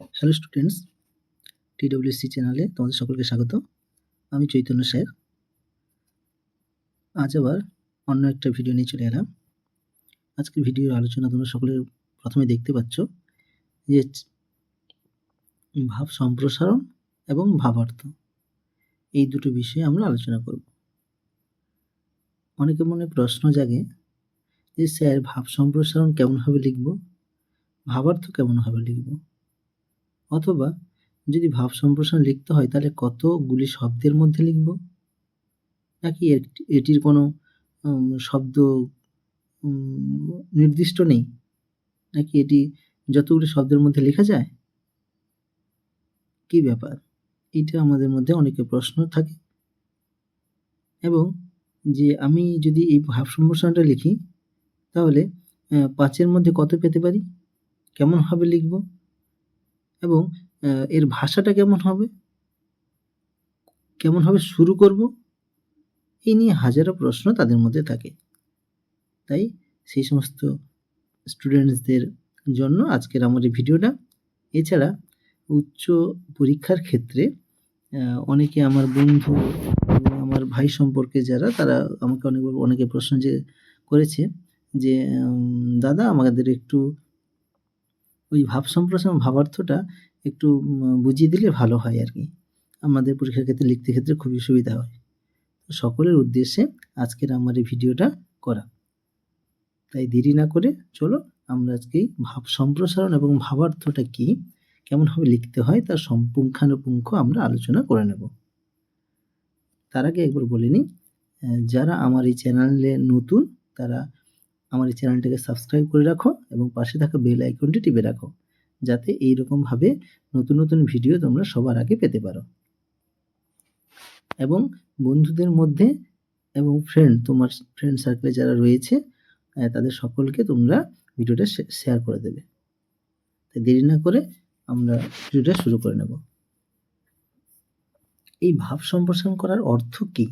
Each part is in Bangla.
হ্যালো স্টুডেন্টস টিডব্লিউসি চ্যানেলে তোমাদের সকলকে স্বাগত। আমি চৈতন্য স্যার। আজ আবার অন্য একটা ভিডিও নিয়ে চলে এলাম। আজকের ভিডিওর আলোচনা তোমরা সকলে প্রথমে দেখতে পাচ্ছ যে ভাব সম্প্রসারণ এবং ভাবার্থ। এই দুটো বিষয়ে আমরা আলোচনা করব। অনেকের মনে প্রশ্ন জাগে যে স্যার ভাব সম্প্রসারণ কেমনভাবে লিখব? ভাবার্থ কেমনভাবে লিখব? অথবা যদি ভাব সম্প্রসারণ লিখতে হয়, তাহলে কতগুলি শব্দের মধ্যে লিখব? নাকি এট- এটির কোনো শব্দ নির্দিষ্ট নেই? নাকি এটি যতগুলি শব্দের মধ্যে লেখা যায়? কি ব্যাপার? এটা আমাদের মধ্যে অনেকের প্রশ্ন থাকে। এবং যে আমি যদি এই ভাব সম্প্রসারণটা লিখি, তাহলে পাঁচের মধ্যে কত পেতে পারি? কেমনভাবে লিখব? এবং এর ভাষাটা কেমন হবে? কেমনভাবে শুরু করব? এই নিয়ে হাজারো প্রশ্ন তাদের মধ্যে থাকে। তাই সেই সমস্ত স্টুডেন্টসদের জন্য আজকের আমার এই ভিডিওটা। এছাড়া উচ্চ পরীক্ষার ক্ষেত্রে অনেকে আমার বন্ধু আমার ভাই সম্পর্কে যারা, তারা আমাকে অনেক অনেকে প্রশ্ন যে করেছে যে দাদা আমাদের একটু ওই ভাব সম্প্রসারণ, ভাবার্থটা একটু বুঝিয়ে দিলে ভালো হয় আর কি। আমাদের পরীক্ষার ক্ষেত্রে লিখতে ক্ষেত্রে খুবই সুবিধা হয়। সকলের উদ্দেশ্যে আজকের আমার এই ভিডিওটা করা। তাই দেরি না করে চলো আমরা আজকে ভাব সম্প্রসারণ এবং ভাবার্থটা কি, কেমনভাবে লিখতে হয় তার সম্পুঙ্খানুপুঙ্খ আমরা আলোচনা করে নেব। তার আগে একবার বলে নিই যারা আমার এই চ্যানেলে নতুন তারা আমার এই চ্যানেলটাকে সাবস্ক্রাইব করে রাখো এবং পাশে থাকা বেল আইকনটি টিপে রাখো, যাতে এই রকমভাবে নতুন নতুন ভিডিও তোমরা সবার আগে পেতে পারো। এবং বন্ধুদের মধ্যে এবং ফ্রেন্ড তোমার ফ্রেন্ড সার্কেলে যারা রয়েছে তাদের সকলকে তোমরা ভিডিওটা শেয়ার করে দেবে। তাই দেরি না করে আমরা ভিডিওটা শুরু করে নেব। এই ভাব সম্প্রসারণ করার অর্থ কি?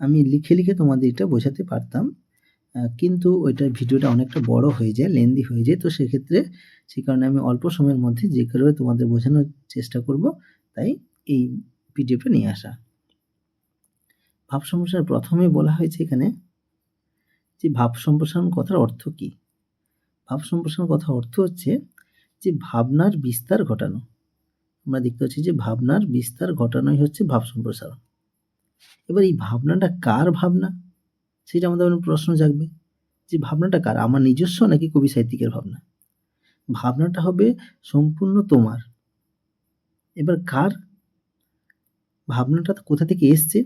আমি লিখে লিখে তোমাদের এটা বোঝাতে পারতাম কিন্তু ওইটার ভিডিওটা অনেকটা বড় হয়ে যায় লেন্দি হয়ে যায়। তো সেক্ষেত্রে সেই কারণে আমি অল্প সময়ের মধ্যে যে করে তোমাদের বোঝানোর চেষ্টা করব, তাই এই পিডিএফটা নিয়ে আসা। ভাব সম্প্রসারণ, প্রথমে বলা হয়েছে এখানে যে ভাব সম্প্রসারণ কথার অর্থ কি? ভাব সম্প্রসারণ কথার অর্থ হচ্ছে যে ভাবনার বিস্তার ঘটানো। আমরা দেখতে পাচ্ছি যে ভাবনার বিস্তার ঘটানোই হচ্ছে ভাব সম্প্রসারণ। এবার এই ভাবনাটা কার ভাবনা? সেটা আমাদের প্রশ্ন জাগবে যে ভাবনাটা কার? আমার নিজস্ব নাকি কবি সাহিত্যিকের ভাবনা? ভাবনাটা হবে সম্পূর্ণ তোমার। এবার কার? ভাবনাটা কোথা থেকে এসছে?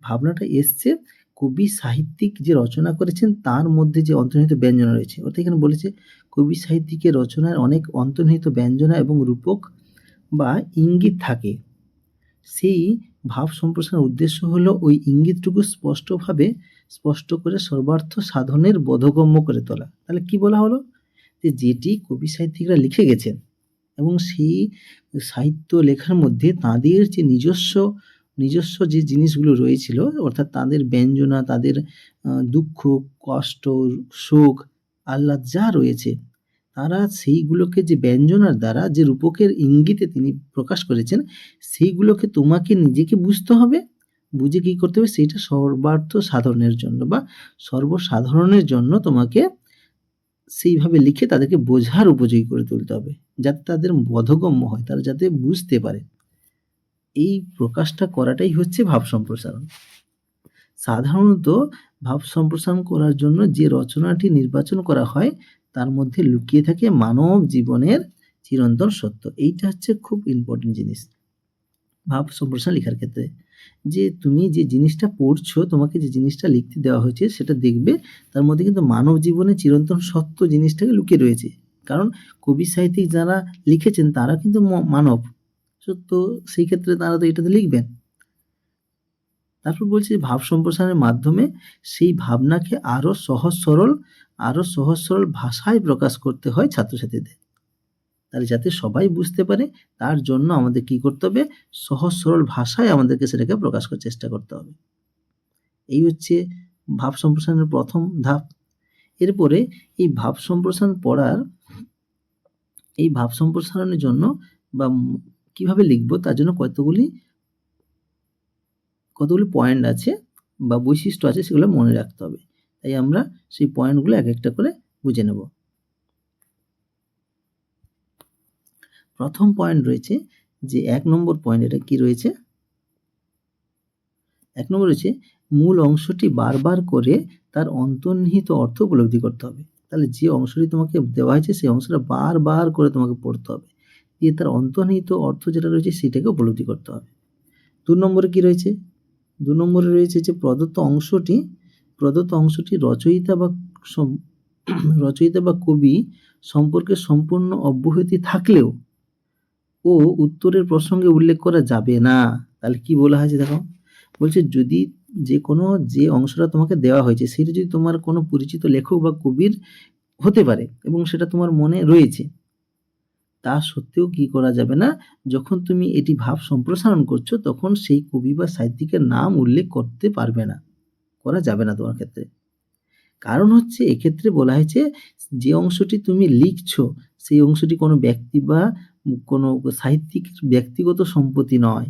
ভাবনাটা এসছে কবি সাহিত্যিক যে রচনা করেছেন, তার মধ্যে যে অন্তর্নিহিত ব্যঞ্জনা রয়েছে। অর্থাৎ এখানে বলেছে, কবি সাহিত্যিকের রচনার অনেক অন্তর্নিহিত ব্যঞ্জনা এবং রূপক বা ইঙ্গিত থাকে। সেই ভাব সম্প্রসারণের উদ্দেশ্য হলো ওই ইঙ্গিতটুকু স্পষ্টভাবে স্পষ্ট করে সর্বার্থ সাধনের বোধগম্য করে তোলা। তাহলে কি বলা হলো? যে যেটি কবি সাহিত্যিকরা লিখে গেছেন এবং সেই সাহিত্য লেখার মধ্যে তাদের যে নিজস্ব নিজস্ব যে জিনিসগুলো রয়েছিল, অর্থাৎ তাদের ব্যঞ্জনা, তাদের দুঃখ, কষ্ট, শোক, আহ্লাদ যা রয়েছে, তারা সেইগুলোকে যে ব্যঞ্জনার দ্বারা, যে রূপকের ইঙ্গিতে তিনি প্রকাশ করেছেন, সেইগুলোকে তোমাকে নিজেকে বুঝতে হবে বুঝে কী করতে হবে? সেইটা সর্বার্থ সাধনের জন্য বা সর্বসাধারণের জন্য তোমাকে সেইভাবে লিখে তাদেরকে বোঝার উপযোগী করে তুলতে হবে, যাতে তাদের বোধগম্য হয়, তারা যাতে বুঝতে পারে। এই প্রকাশটা করাটাই হচ্ছে ভাব সম্প্রসারণ। সাধারণত ভাব সম্প্রসারণ করার জন্য যে রচনাটি নির্বাচন করা হয়, তার মধ্যে লুকিয়ে থাকে মানব জীবনের চিরন্তন সত্য। এইটা হচ্ছে খুব ইম্পর্টেন্ট জিনিস। ভাব সম্প্রসারণ লেখার ক্ষেত্রে যে তুমি যে জিনিসটা পড়ছো, তোমাকে যে জিনিসটা লিখতে দেওয়া হয়েছে, সেটা দেখবে, তার মধ্যে কিন্তু মানব জীবনে চিরন্তন সত্য জিনিসটাকে লুকিয়ে রয়েছে। কারণ কবি সাহিত্যিক যারা লিখেছেন, তারা কিন্তু মানব। সত্য সেই ক্ষেত্রে তারা তো এটাতে লিখবেন। তারপর বলছি, ভাব সম্প্রসারণের মাধ্যমে সেই ভাবনাকে আরও সহজ সরল, আরও সহজ সরল ভাষায় প্রকাশ করতে হয় ছাত্রছাত্রীদের। তাহলে যাতে সবাই বুঝতে পারে তার জন্য আমাদের কি করতে হবে, সহজ সরল ভাষায় আমাদেরকে সেটাকে প্রকাশ করার চেষ্টা করতে হবে। এই হচ্ছে ভাব সম্প্রসারণের প্রথম ধাপ। এরপরে এই ভাব সম্প্রসারণ পড়ার, এই ভাব সম্প্রসারণের জন্য বা কীভাবে লিখব তার জন্য কতগুলি কতগুলি পয়েন্ট আছে বা বৈশিষ্ট্য আছে সেগুলো মনে রাখতে হবে। তাই আমরা সেই পয়েন্টগুলো এক একটা করে বুঝে নেব। প্রথম পয়েন্ট রয়েছে যে এক নম্বর পয়েন্ট এটা কি রয়েছে? এক নম্বর রয়েছে, মূল অংশটি বারবার করে তার অন্তর্নিহিত অর্থ উপলব্ধি করতে হবে। তাহলে যে অংশটি তোমাকে দেওয়া হয়েছে, সেই অংশটা বারবার করে তোমাকে পড়তে হবে। দিয়ে তার অন্তর্নিহিত অর্থ যেটা রয়েছে, সেটাকে উপলব্ধি করতে হবে। দু নম্বরে কি রয়েছে? দু নম্বরে রয়েছে যে প্রদত্ত অংশটি প্রদত্ত অংশটি রচয়িতা বা রচয়িতা বা কবি সম্পর্কে সম্পূর্ণ অব্যাহতি থাকলেও ও উত্তরের প্রসঙ্গে উল্লেখ করা যাবে না। তাহলে কি বলা হয়েছে দেখো? বলছে, যদি যে কোনো, যে অংশটা তোমাকে দেওয়া হয়েছে, সেটা যদি তোমার কোনো পরিচিত লেখক বা কবির হতে পারে এবং সেটা তোমার মনে রয়েছে, তা সত্ত্বেও কি করা যাবে না? যখন তুমি এটি ভাব সম্প্রসারণ করছ, তখন সেই কবি বা সাহিত্যিকের নাম উল্লেখ করতে পারবে না। করা যাবে না তোমার ক্ষেত্রে। কারণ হচ্ছে, এক্ষেত্রে বলা হয়েছে, যে অংশটি তুমি লিখছো, সেই অংশটি কোনো ব্যক্তি বা কোনো সাহিত্যিকের ব্যক্তিগত সম্পত্তি নয়।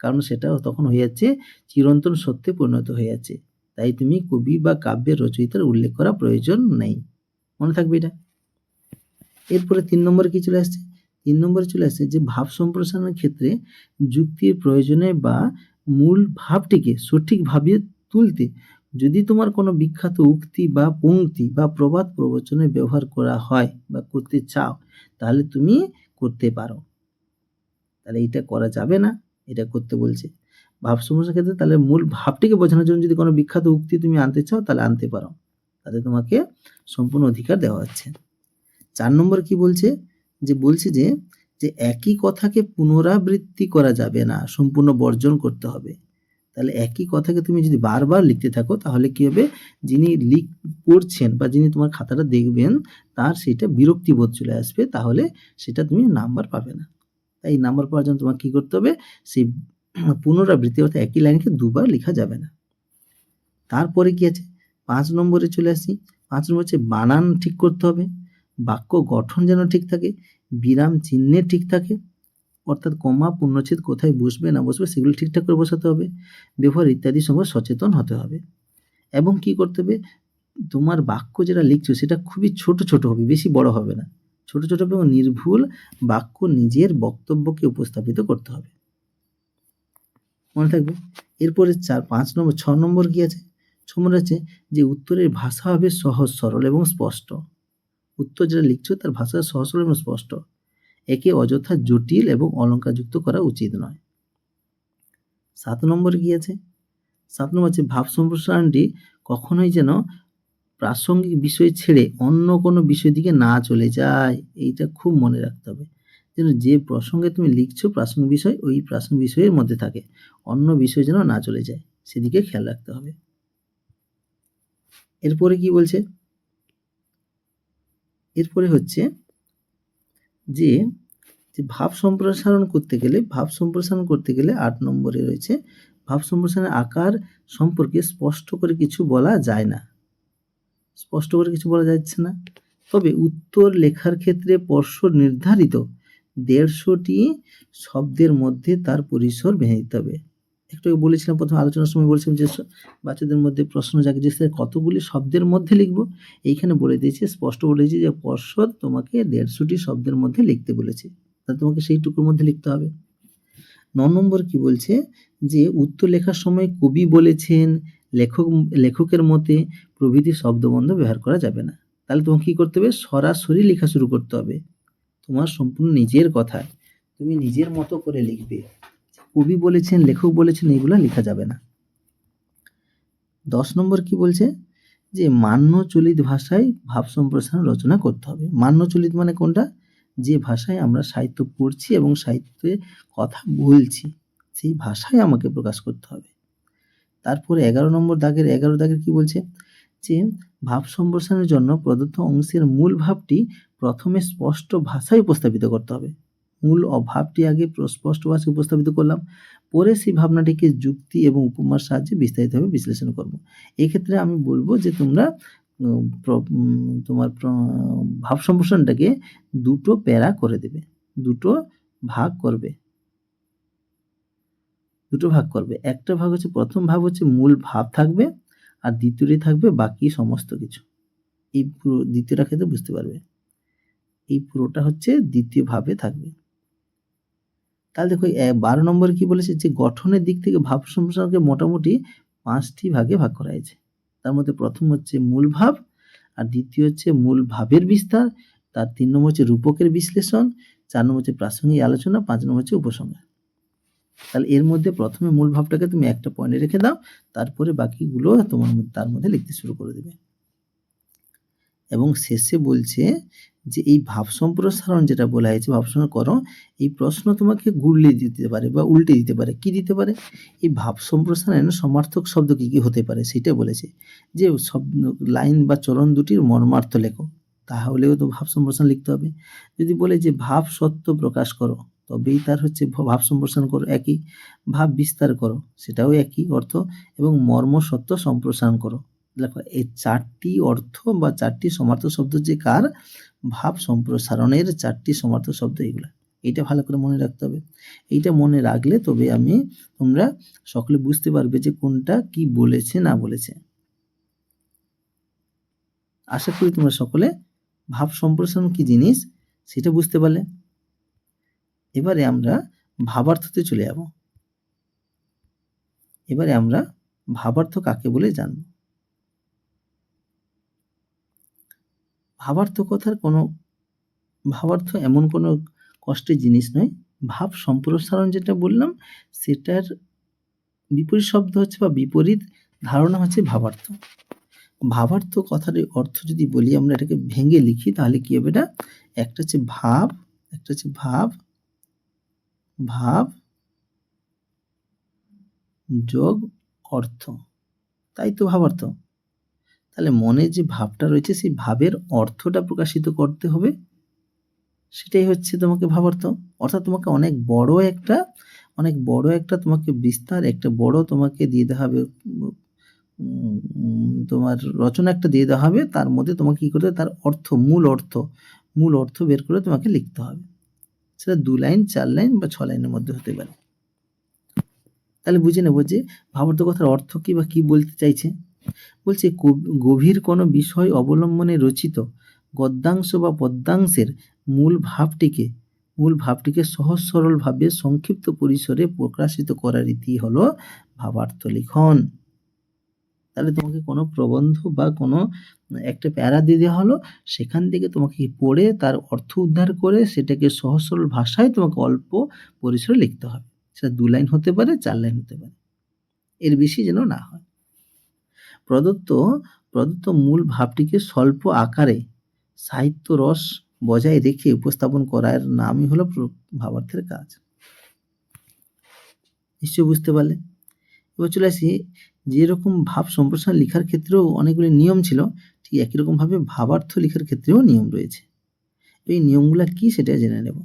কারণ সেটা তখন হয়ে যাচ্ছে চিরন্তন সত্যে পরিণত হয়ে যাচ্ছে তাই তুমি কবি বা কাব্যের রচয়িতার উল্লেখ করা প্রয়োজন নেই। মনে থাকবে এটা? এরপরে তিন নম্বরে কি চলে আসছে? তিন নম্বরে চলে আসছে যে, ভাব সম্প্রসারণের ক্ষেত্রে যুক্তির প্রয়োজনে বা মূল ভাবটিকে সঠিকভাবে তুলতে যদি তোমার কোনো বিখ্যাত উক্তি বা পংক্তি বা প্রবাদ প্রবচনে ব্যবহার করা হয় বা করতে চাও, তাহলে তুমি করতে পারো। তাহলে এটা করা যাবে না, এটা করতে বলছে। ভাব সমস্যার ক্ষেত্রে তাহলে মূল ভাবটিকে বোঝানোর জন্য যদি কোনো বিখ্যাত উক্তি তুমি আনতে চাও, তাহলে আনতে পারো। তাতে তোমাকে সম্পূর্ণ অধিকার দেওয়া হচ্ছে। চার নম্বর কি বলছে? যে বলছে যে যে একই কথাকে পুনরাবৃত্তি করা যাবে না, সম্পূর্ণ বর্জন করতে হবে। তাহলে একই কথাকে তুমি যদি বারবার লিখতে থাকো, তাহলে কি হবে? যিনি লিখ পড়ছেন বা যিনি তোমার খাতাটা দেখবেন, তার সেটা বিরক্তিবোধ চলে আসবে, তাহলে সেটা তুমি নাম্বার পাবে না। তাই নাম্বার পাওয়ার জন্য তোমাকে কী করতে হবে? সেই পুনরাবৃত্তি অর্থাৎ একই লাইনকে দুবার লেখা যাবে না। তারপরে কি আছে? পাঁচ নম্বরে চলে আসি। পাঁচ নম্বর হচ্ছে বানান ঠিক করতে হবে। বাক্য গঠন যেন ঠিক থাকে। বিরাম চিহ্নে ঠিক থাকে। অর্থাৎ কমা পূর্ণচ্ছেদ কোথায় বসবে, না বসবে, সেগুলো ঠিকঠাক করে বসাতে হবে। ব্যবহার ইত্যাদি সময় সচেতন হতে হবে। এবং কি করতে হবে? তোমার বাক্য যেটা লিখছো, সেটা খুবই ছোট ছোট হবে, বেশি বড় হবে না। ছোট ছোট এবং নির্ভুল বাক্য নিজের বক্তব্যকে উপস্থাপিত করতে হবে। মনে থাকবে? এরপরে চার, পাঁচ নম্বর, ছ নম্বর কি আছে? ছ নম্বর আছে যে উত্তরের ভাষা হবে সহজ, সরল এবং স্পষ্ট। উত্তর যেটা লিখছো, তার ভাষা সহজ, সরল এবং স্পষ্ট। একে অযথা জটিল এবং অলঙ্কারযুক্ত করা উচিত নয়। সাত নম্বর কি আছে? সাত নম্বর আছে, ভাব সম্প্রসারণটি কখনোই যেন প্রাসঙ্গিক বিষয় ছেড়ে অন্য কোনো বিষয় দিকে না চলে যায়, এইটা খুব মনে রাখতে হবে। যেন যে প্রসঙ্গে তুমি লিখছো প্রাসঙ্গিক বিষয়, ওই প্রাসঙ্গিক বিষয়ের মধ্যে থাকে। অন্য বিষয় যেন না চলে যায়, সেদিকে খেয়াল রাখতে হবে। এরপরে কি বলছে? এরপরে হচ্ছে যে যে ভাব সম্প্রসারণ করতে গেলে, ভাব সম্প্রসারণ করতে গেলে আট নম্বরে রয়েছে, ভাব সম্প্রসারণের আকার সম্পর্কে স্পষ্ট করে কিছু বলা যায় না। স্পষ্ট করে কিছু বলা যাচ্ছে না। তবে উত্তর লেখার ক্ষেত্রে পর্ষদ নির্ধারিত। দেড়শোটি শব্দের মধ্যে তার পরিসর ভেঙে দিতে হবে। একটু বলেছিলাম, প্রথম আলোচনার সময় বলেছিলাম যে বাচ্চাদের মধ্যে প্রশ্ন জাগে যে, স্যার, কতগুলি শব্দের মধ্যে লিখব? এইখানে বলে দিয়েছে, স্পষ্ট বলেছে যে পর্ষদ তোমাকে দেড়শোটি শব্দের মধ্যে লিখতে বলেছে। তাহলে তোমাকে সেইটুকুর মধ্যে লিখতে হবে। ন নম্বর কি বলছে? যে উত্তর লেখার সময় কবি বলেছেন লেখক, লেখকের মতে প্রভৃতি শব্দবন্ধ ব্যবহার করা যাবে না। তাহলে তোমাকে কী করতে হবে? সরাসরি লেখা শুরু করতে হবে। তোমার সম্পূর্ণ নিজের কথায় তুমি নিজের মতো করে লিখবে। কবি বলেছেন, লেখক বলেছেন, এগুলো লেখা যাবে না। দশ নম্বর কি বলছে? যে মান্যচলিত ভাষায় ভাব সম্প্রসারণ রচনা করতে হবে। মান্যচলিত মানে কোনটা? যে ভাষায় আমরা সাহিত্য পড়ছি এবং সাহিত্যে কথা বলছি, সেই ভাষায় আমাকে প্রকাশ করতে হবে। তারপরে এগারো নম্বর দাগের এগারো দাগের কি বলছে যে ভাব সম্প্রসারণের জন্য প্রদত্ত অংশের মূল ভাবটি প্রথমে স্পষ্ট ভাষায় উপস্থাপিত করতে হবে মূল অভাবটি আগে স্পষ্ট ভাষায় উপস্থাপিত করলাম পরে সেই ভাবনাটিকে যুক্তি এবং উপমার সাহায্যে বিস্তারিতভাবে বিশ্লেষণ করব এক্ষেত্রে আমি বলব যে তোমরা তোমার ভাব সম্প্রসারণটাকে দুটো প্যারা করে দেবে। দুটো ভাগ করবে। দুটো ভাগ করবে। একটা ভাগ হচ্ছে প্রথম ভাগ হচ্ছে মূল ভাব থাকবে আর দ্বিতীয়টি থাকবে বাকি সমস্ত কিছু। এই পুরো দ্বিতীয়টা ক্ষেত্রে বুঝতে পারবে। এই পুরোটা হচ্ছে দ্বিতীয় ভাবে থাকবে। তাহলে দেখো বারো ১২ নম্বরে কি বলেছে যে গঠনের দিক থেকে ভাব সম্প্রসারণকে মোটামুটি পাঁচটি ভাগে ভাগ করা হয়েছে। তার মধ্যে প্রথম হচ্ছে মূল ভাব আর দ্বিতীয় হচ্ছে মূল ভাবের বিস্তার, তার তিন নম্বর হচ্ছে রূপকের বিশ্লেষণ, চার নম্বর হচ্ছে প্রাসঙ্গিক আলোচনা, পাঁচ নম্বর হচ্ছে উপসংহার। তাহলে এর মধ্যে প্রথমে মূল ভাবটাকে তুমি একটা পয়েন্টে রেখে দাও। তারপরে বাকিগুলো তোমার তার মধ্যে লিখতে শুরু করে দেবে। এবং শেষে বলছে যে এই ভাব সম্প্রসারণ যেটা বলা হয়েছে ভাব সম্প্রসারণ করো, এই প্রশ্ন তোমাকে গুলিয়ে দিতে পারে বা উল্টে দিতে পারে। কি দিতে পারে? এই ভাব সম্প্রসারণের সমার্থক শব্দ কি, কি হতে পারে সেটা বলেছে। যে শব্দ লাইন বা চরণ দুটির মর্মার্থ লেখো। তাহলেও তো ভাব সম্প্রসারণ লিখতে হবে। যদি বলে যে ভাব সত্য প্রকাশ করো, তবেই তার হচ্ছে ভাব সম্প্রসারণ করো একই। ভাব বিস্তার করো, সেটাও একই অর্থ এবং মর্ম সত্য সম্প্রসারণ করো। দেখো এই চারটি অর্থ বা চারটি সমার্থ শব্দ যে কার? ভাব সম্প্রসারণের চারটি সমার্থ শব্দ এগুলা। এইটা ভালো করে মনে রাখতে হবে। এইটা মনে রাখলে তবে আমি তোমরা সকলে বুঝতে পারবে যে কোনটা কি বলেছে না বলেছে। আশা করি তোমরা সকলে ভাব সম্প্রসারণ কি জিনিস সেটা বুঝতে পারলে। এবারে আমরা ভাবার্থতে চলে যাব। এবারে আমরা ভাবার্থ কাকে বলে জানব। ভাবার্থ কথার কোনো ভাবার্থ এমন কোনো কষ্টের জিনিস নয়। ভাব সম্প্রসারণ যেটা বললাম সেটার বিপরীত শব্দ হচ্ছে বা বিপরীত ধারণা হচ্ছে ভাবার্থ। ভাবার্থ কথার অর্থ যদি বলি আমরা এটাকে ভেঙে লিখি তাহলে কি হবে এটা? একটা হচ্ছে ভাব, একটা হচ্ছে ভাব, ভাব যোগ অর্থ। তাই তো ভাবার্থ। তাহলে মনে যে ভাবটা রয়েছে সেই ভাবের অর্থটা প্রকাশিত করতে হবে। সেটাই হচ্ছে তোমাকে ভাবার্থ। অর্থাৎ তোমাকে অনেক বড় একটা অনেক বড় একটা তোমাকে বিস্তার একটা বড় তোমাকে দিয়ে দেওয়া হবে তোমার রচনা একটা দিয়ে দেওয়া হবে। তার মধ্যে তোমাকে কি করতে হবে? তার অর্থ, মূল অর্থ, মূল অর্থ বের করে তোমাকে লিখতে হবে। সেটা দু লাইন, চার লাইন বা ৬ লাইনের মধ্যে হতে পারে। তাহলে বুঝে নেব যে ভাবার্থ কথার অর্থ কী বা কী বলতে চাইছে। বলছে গভীর কোনো বিষয় অবলম্বনে রচিত গদ্যাংশ বা পদ্যাংশের মূল ভাবটিকে মূল ভাবটিকে সহজ সরলভাবে সংক্ষিপ্ত পরিসরে প্রকাশিত করার রীতি হলো ভাবার্থ লিখন। তাহলে তোমাকে কোনো প্রবন্ধ বা কোনো একটা প্যারা দিয়ে দেওয়া হলো, সেখান থেকে তোমাকে পড়ে তার অর্থ উদ্ধার করে সেটাকে সহজ সরল ভাষায় তোমাকে অল্প পরিসরে লিখতে হবে। সেটা দু লাইন হতে পারে, চার লাইন হতে পারে। এর বেশি যেন না হয়। প্রদত্ত প্রদত্ত মূল ভাবটিকে স্বল্প আকারে সাহিত্য রস বজায় রেখে উপস্থাপন করার নামই হলো ভাবার্থের কাজ। নিশ্চয়ই বুঝতে পারলে? এবার চলে আসি যেরকম ভাব সম্প্রসারণ লেখার ক্ষেত্রেও অনেকগুলি নিয়ম ছিল, ঠিক একই রকমভাবে ভাবার্থ লিখার ক্ষেত্রেও নিয়ম রয়েছে। এই নিয়মগুলা কি সেটা জেনে নেব।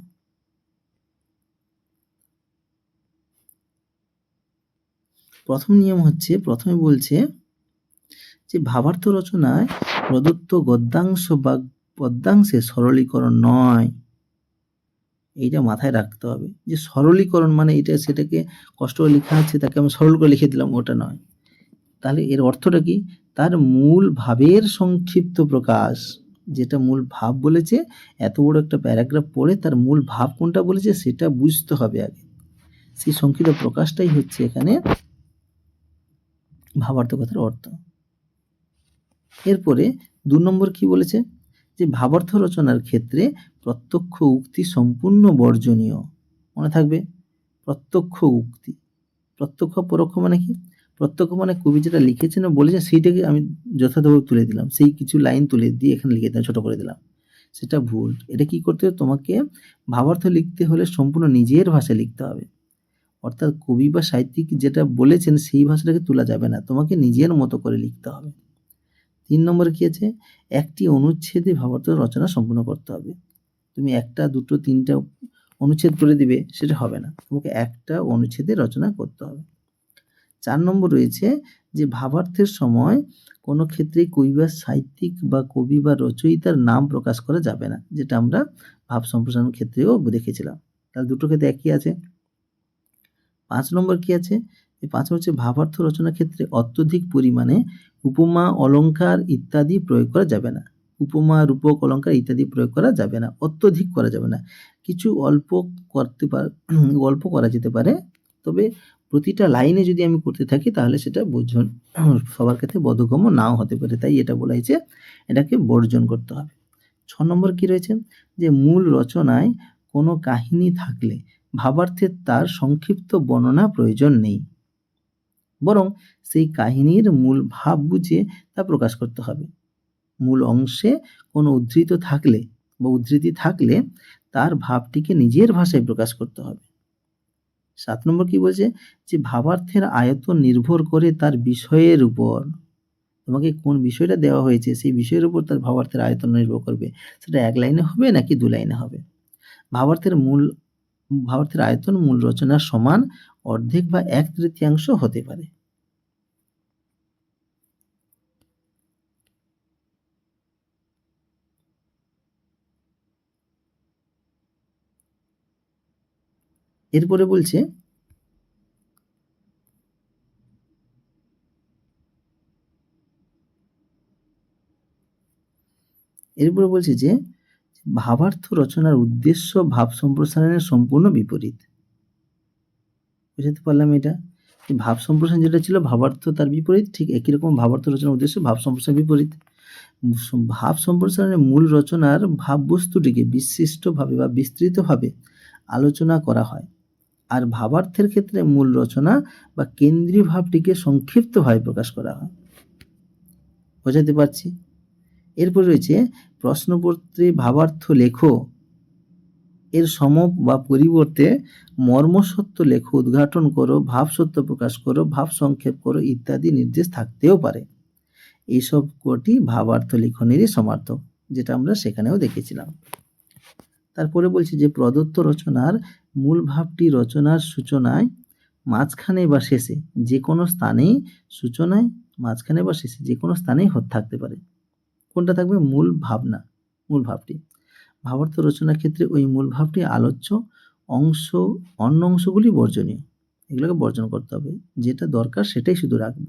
প্রথম নিয়ম হচ্ছে, প্রথমে বলছে যে ভাবার্থ রচনায় প্রদত্ত গদ্যাংশ বা পদ্যাংশে সরলীকরণ নয়। এইটা মাথায় রাখতে হবে। যে সরলীকরণ মানে এটা সেটাকে কষ্ট করে লেখা আছে, তাকে আমি সরল করে লিখে দিলাম, ওটা নয়। তাহলে এর অর্থটা কি? তার মূল ভাবের সংক্ষিপ্ত প্রকাশ। যেটা মূল ভাব বলেছে, এত বড় একটা প্যারাগ্রাফ পড়ে তার মূল ভাব কোনটা বলেছে সেটা বুঝতে হবে আগে। সেই সংক্ষিপ্ত প্রকাশটাই হচ্ছে এখানে ভাবার্থ কথার অর্থ। এরপরে দু নম্বর কি বলেছে? যে ভাবার্থ রচনার ক্ষেত্রে প্রত্যক্ষ উক্তি সম্পূর্ণ বর্জনীয়। মনে থাকবে প্রত্যক্ষ উক্তি। প্রত্যক্ষ পরোক্ষ মানে কি? প্রত্যক্ষ মানে কবি যেটা লিখেছেন ও বলেছেন সেইটাকে আমি যথাযথভাবে তুলে দিলাম। সেই কিছু লাইন তুলে দিয়ে এখানে লিখে দিলাম, ছোটো করে দিলাম। সেটা ভুল। এটা কি করতে হবে? তোমাকে ভাবার্থ লিখতে হলে সম্পূর্ণ নিজের ভাষায় লিখতে হবে। অর্থাৎ কবি বা সাহিত্যিক যেটা বলেছেন সেই ভাষাটাকে তোলা যাবে না। তোমাকে নিজের মতো করে লিখতে হবে। তিন নম্বরে কি আছে? একটি অনুচ্ছেদে ভাবার্থ রচনা সম্পূর্ণ করতে হবে। তুমি ১ টা, ২ টো, ৩ টা অনুচ্ছেদ করে দিবে সেটা হবে না। তোমাকে একটা অনুচ্ছেদে রচনা করতে হবে। ৪ নম্বর রয়েছে যে ভাবার্থের সময় কোনো ক্ষেত্রেই কবিবার সাহিত্যিক বা কবি বা রচয়িতার নাম প্রকাশ করা যাবে না, যেটা আমরা ভাব সম্প্রসারণ ক্ষেত্রেও দেখেছিলাম। তাহলে দুটো ক্ষেত্রে একই আছে। পাঁচ নম্বর কি আছে? এই পাঁচ হচ্ছে ভাবার্থ রচনার ক্ষেত্রে অত্যধিক পরিমাণে উপমা অলংকার ইত্যাদি প্রয়োগ করা যাবে না। উপমা, রূপক অলংকার ইত্যাদি প্রয়োগ করা যাবে না, অত্যধিক করা যাবে না। কিছু অল্প করতে পার, অল্প করা যেতে পারে, তবে প্রতিটা লাইনে যদি আমি করতে থাকি, তাহলে সেটা বোঝন সবার ক্ষেত্রে বোধগম্য নাও হতে পারে। তাই এটা বলা হয়েছে, এটাকে বর্জন করতে হবে। ছ নম্বর কি রয়েছে? যে মূল রচনায় কোনো কাহিনী থাকলে ভাবার্থের তার সংক্ষিপ্ত বর্ণনা প্রয়োজন নেই। বরং সেই কাহিনীর মূল ভাব বুঝে তা প্রকাশ করতে হবে। মূল অংশে কোনো উদ্ধৃত থাকলে বা উদ্ধৃতি থাকলে তার ভাবটিকে নিজের ভাষায় প্রকাশ করতে হবে। সাত নম্বর কি বলছে? যে ভাবার্থের আয়তন নির্ভর করে তার বিষয়ের উপর। তোমাকে কোন বিষয়টা দেওয়া হয়েছে, সেই বিষয়ের উপর তার ভাবার্থের আয়তন নির্ভর করবে। সেটা এক লাইনে হবে নাকি দু লাইনে হবে? ভাবার্থের মূল, ভাবার্থের আয়তন মূল রচনার সমান অর্ধেক বা এক তৃতীয়াংশ হতে পারে। এরপরে বলছে এরপরে বলছে যে, ভাবার্থ রচনার উদ্দেশ্য ভাব সম্প্রসারণের সম্পূর্ণ বিপরীত। বুঝতে পারলাম এটা? ভাব সম্প্রসারণ যেটা ছিল, ভাবার্থ তার বিপরীত, ঠিক একই রকম ভাবার্থ রচনার উদ্দেশ্য ভাব সম্প্রসারণ বিপরীত। ভাব সম্প্রসারণের মূল রচনার ভাববস্তুটিকে বিশিষ্টভাবে বা বিস্তৃতভাবে আলোচনা করা হয়। আর ভাবার্থের ক্ষেত্রে মূল রচনা বা কেন্দ্রীয় ভাবটিকে সংক্ষিপ্তভাবে প্রকাশ করা হয়। বোঝাতে পারছি? এরপর রয়েছে প্রশ্নপত্রে ভাবার্থ লেখো। এর সম বা পরিবর্তে মর্মসত্য লেখো উদ্ঘাটন করো ভাব সত্য প্রকাশ করো, ভাব সংক্ষেপ করো ইত্যাদি নির্দেশ থাকতেও পারে। এইসব কটি ভাবার্থ লিখনেরই সমার্থক যেটা আমরা সেখানেও দেখেছিলাম। তারপরে বলছি যে প্রদত্ত রচনার মূল ভাবটি রচনার সূচনায় মাঝখানে বা শেষে, যে কোনো স্থানেই সূচনায় মাঝখানে বা শেষে যে কোনো স্থানেই থাকতে পারে। কোনটা থাকবে? মূল ভাবনা, মূল ভাবটি। ভাবার্থ রচনার ক্ষেত্রে ওই মূল ভাবটি আলোচ্য অংশ, অন্য অংশগুলি বর্জনীয়। এগুলোকে বর্জন করতে হবে। যেটা দরকার সেটাই শুধু রাখব।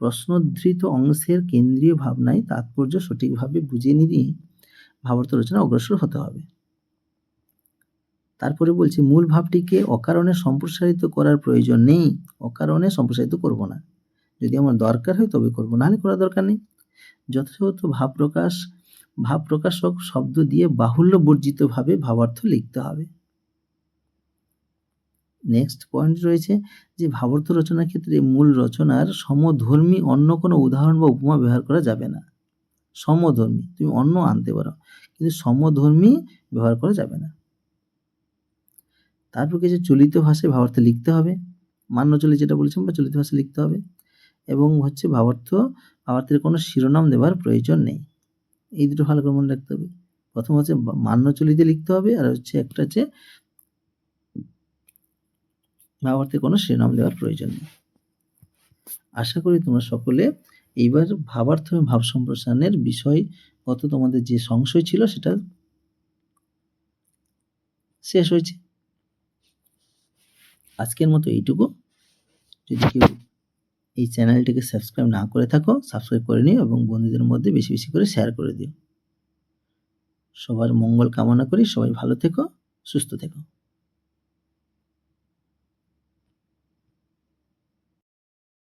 প্রশ্নোদ্ধৃত অংশের কেন্দ্রীয় ভাবনায় তাৎপর্য সঠিকভাবে বুঝে নিয়ে ভাবার্থ রচনা অগ্রসর হতে হবে। তারপরে বলছি, মূল ভাবটিকে অকারণে সম্প্রসারিত করার প্রয়োজন নেই। অকারণে সম্প্রসারিত করব না। যদি আমার দরকার হয় তবে করব নাহলে করার দরকার নেই। যথাযথ ভাব প্রকাশ, ভাব প্রকাশক শব্দ দিয়ে বাহুল্য বর্জিতভাবে ভাবার্থ লিখতে হবে। নেক্সট পয়েন্ট রয়েছে যে, ভাবার্থ রচনার ক্ষেত্রে মূল রচনার সমধর্মী অন্য কোনো উদাহরণ বা উপমা ব্যবহার করা যাবে না। সমধর্মী, তুমি অন্য আনতে পারো, কিন্তু সমধর্মী ব্যবহার করা যাবে না। তারপর কিছু চলিত ভাষায় ভাবার্থ লিখতে হবে। মান্য চলি যেটা বলেছিলাম বা চলিত ভাষায় লিখতে হবে। এবং হচ্ছে ভাবার্থ, ভাবার্থের কোনো শিরোনাম দেওয়ার প্রয়োজন নেই। এই দুটো ভালো করে মনে রাখতে হবে। প্রথম হচ্ছে মান্য চলিতে লিখতে হবে আর হচ্ছে একটা হচ্ছে ভাবার্থে কোনো শিরোনাম দেওয়ার প্রয়োজন নেই। আশা করি তোমরা সকলে এইবার ভাবার্থ এবং ভাব সম্প্রসারণের বিষয়গত তোমাদের যে সংশয় ছিল সেটা শেষ হয়েছে। আজকের মতো এইটুকু। যদি কেউ এই চ্যানেলটিকে সাবস্ক্রাইব না করে থাকো, সাবস্ক্রাইব করে নিও এবং বন্ধুদের মধ্যে বেশি বেশি করে শেয়ার করে দিও। সবার মঙ্গল কামনা করি, সবাই ভালো থেকো, সুস্থ থেকো।